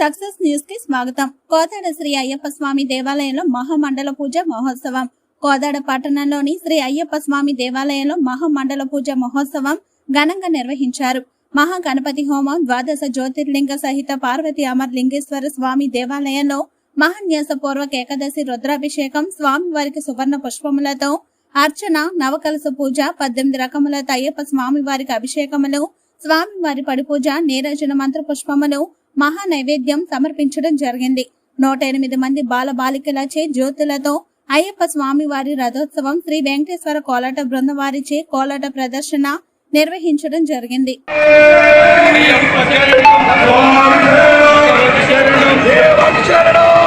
Success న్యూస్కి స్వాగతం. కోదాడ శ్రీ అయ్యప్ప స్వామి దేవాలయంలో మహామండల పూజ మహోత్సవం. కోదాడ పట్టణంలోని శ్రీ అయ్యప్ప స్వామి దేవాలయంలో మహామండల పూజ మహోత్సవం ఘనంగా నిర్వహించారు. మహా గణపతి హోమం ద్వాదశ జ్యోతిర్లింగ సహిత పార్వతి అమర్ లింగేశ్వర స్వామి దేవాలయంలో మహాన్యాస పూర్వక ఏకాదశి రుద్రాభిషేకం స్వామి వారికి సువర్ణ పుష్పములతో అర్చన నవకలస పూజ పద్దెనిమిది రకములతో అయ్యప్ప స్వామి వారికి అభిషేకములు స్వామి వారి పడి పూజ నీరాజన మంత్ర పుష్పములు మహా నైవేద్యం సమర్పించడం జరిగింది. నూట ఎనిమిది మంది బాల బాలికలచే జ్యోతులతో అయ్యప్ప స్వామి వారి రథోత్సవం శ్రీ వెంకటేశ్వర కోలాట బృందం వారిచే కోలాట ప్రదర్శన నిర్వహించడం జరిగింది.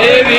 దేవి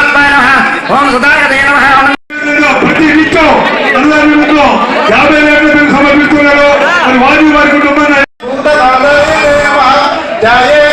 ఓం ఓం ప్రతి నిత్యం అందరిలో యాభై వేల సమర్పిస్తున్నారు. అది వారి వారి కుటుంబాన్ని జయ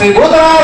美国的